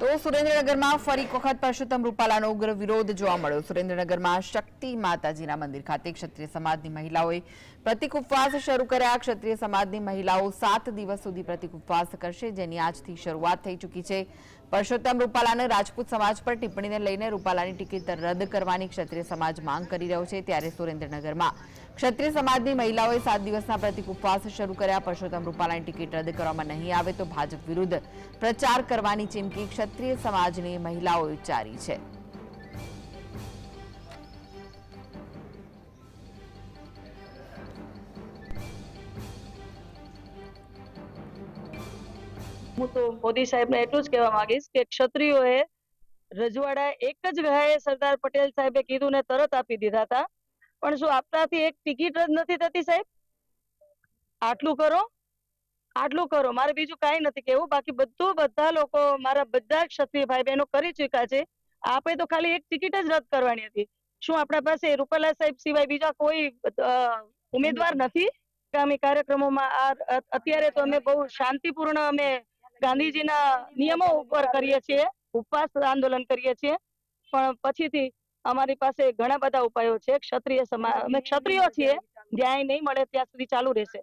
તો સુરેન્દ્રનગરમાં ફરી વખત પરસોત્તમ રૂપાલાનો ઉગ્ર વિરોધ જોવા મળ્યો. સુરેન્દ્રનગરમાં શક્તિ માતાજીના મંદિર ખાતે ક્ષત્રિય સમાજની મહિલાઓએ પ્રતિક ઉપવાસ શરૂ કર્યા. ક્ષત્રિય સમાજની મહિલાઓ સાત દિવસ સુધી પ્રતિક ઉપવાસ કરશે, જેની આજથી શરૂઆત થઈ ચૂકી છે. પરસોત્તમ રૂપાલાને રાજપૂત સમાજ પર ટિપ્પણીને લઈને રૂપાલાની ટિકિટ રદ કરવાની ક્ષત્રિય સમાજ માંગ કરી રહ્યો છે. ત્યારે સુરેન્દ્રનગરમાં ક્ષત્રિય સમાજની મહિલાઓએ સાત દિવસના પ્રતિક ઉપવાસ શરૂ કર્યા. પરસોત્તમ રૂપાલાની ટિકિટ રદ કરવામાં નહીં આવે તો ભાજપ વિરુદ્ધ પ્રચાર કરવાની ચીમકી ક્ષત્રિય સમાજની મહિલાઓએ ઉચ્ચારી છે. હું તો મોદી સાહેબને એટલું જ કહેવા માંગીશ કે ક્ષત્રિયોએ રજવાડા એક જ ગાયે સરદાર પટેલ સાહેબે કીધું ને તરત આપી દીધા હતા. પણ શું આપણાથી એક ટિકિટ જ નથી થતી સાહેબ? આટલું કરો આટલું કરો. મારે બીજું કાંઈ નથી કેવું બાકી બધું બધા લોકો, મારા બધા ક્ષત્રિય ભાઈ બહેનો કરી ચૂક્યા છે. આપે તો ખાલી એક ટિકિટ જ રદ કરવાની હતી. શું આપણા પાસે રૂપાલા સાહેબ સિવાય બીજા કોઈ ઉમેદવાર નથી? આગામી કાર્યક્રમોમાં અત્યારે તો અમે બહુ શાંતિપૂર્ણ અમે ગાંધીજીના નિયમો ઉપર કરીએ છીએ. ઉપવાસ આંદોલન કરીએ છીએ. પણ પછીથી અમારી પાસે ઘણા બધા ઉપાયો છે. ક્ષત્રિય સમાજ અમે ક્ષત્રિયો છીએ. જ્યાં નહીં મળે ત્યાં સુધી ચાલુ રહેશે.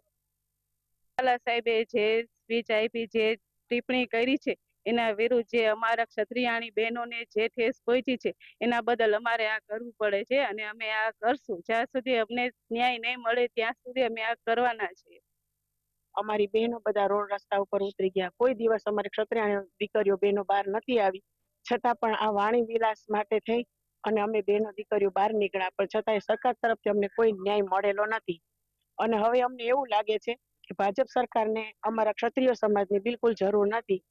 સાહેબે જે સ્પીચ આપી જે ટિપ્પણી કરી છે એના વિરુદ્ધ જે અમારા ક્ષત્રિયાણી બહેનોને જે ઠેસ પહોંચી છે એના બદલ અમારે આ કરવું પડે છે અને અમે આ કરશું. જ્યાં સુધી અમને ન્યાય નહીં મળે ત્યાં સુધી અમે આ કરવાના છીએ. અમારી બહેનો બધા રોડ રસ્તા ઉપર ઉતરી ગયા. કોઈ દિવસ અમારી ક્ષત્રિયાણી દીકરીઓ બહેનો બહાર નથી આવી. છતાં પણ આ વાણી વિલાસ માટે થઈ અને અમે બેનો દીકરીઓ બહાર નીકળ્યા, પણ છતાંય સરકાર તરફથી અમને કોઈ ન્યાય મળેલો નથી. અને હવે અમને એવું લાગે છે કે ભાજપ સરકારને અમારા ક્ષત્રિય સમાજની બિલકુલ જરૂર નથી.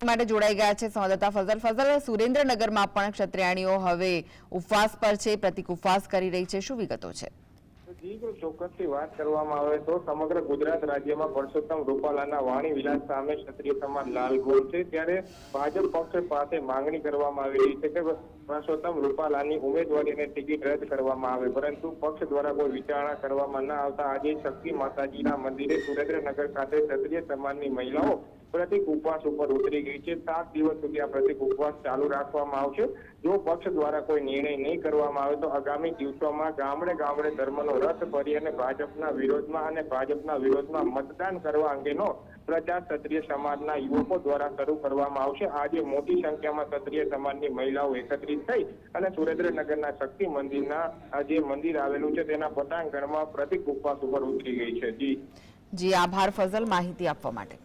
માટે જોડાઈ ગયા છે સંવાદદાતા ફઝલ. ફઝલ, સુરેન્દ્રનગરમાં પણ ક્ષત્રિયાણીઓ હવે ઉપવાસ પર છે, પ્રતિક ઉપવાસ કરી રહી છે. શું વિગતો છે? ચોક્કસથી વાત કરવામાં આવે તો સમગ્ર ગુજરાત રાજ્યમાં પરસોત્તમ રૂપાલાના વાણી વિલાસ સામે ક્ષત્રિય સમાજ લાલ ગોળ છે. ત્યારે ભાજપ પક્ષ પાસે માંગણી કરવામાં આવી રહી છે કે પરસોત્તમ રૂપાલાની ઉમેદવારીને ટિકિટ રદ કરવામાં આવે. પરંતુ પક્ષ દ્વારા કોઈ વિચારણા કરવામાં ન આવતા આજે શક્તિ માતાજીના મંદિરે સુરેન્દ્રનગર ખાતે ક્ષત્રિય સમાજની મહિલાઓ પ્રતિક ઉપવાસ ઉપર ઉતરી ગઈ છે. સાત દિવસ સુધી આ પ્રતિક ઉપવાસ ચાલુ રાખવામાં આવશે. જો પક્ષ દ્વારા કોઈ નિર્ણય નહીં કરવામાં આવે તો આગામી દિવસોમાં ગામડે ગામડે ધર્મનો રથ ભરી અને ભાજપના વિરોધમાં અને ભાજપના વિરોધમાં મતદાન કરવા અંગેનો પ્રચાર ક્ષત્રિય સમાજના યુવકો દ્વારા શરૂ કરવામાં આવશે. આજે મોટી સંખ્યામાં ક્ષત્રિય સમાજની મહિલાઓ એકત્રિત થઈ અને સુરેન્દ્રનગરના શક્તિ મંદિરના જે મંદિર આવેલું છે તેના પટાંગણમાં પ્રતિક ઉપવાસ ઉપર ઉતરી ગઈ છે. જી. જી, આભાર ફઝલ માહિતી આપવા માટે.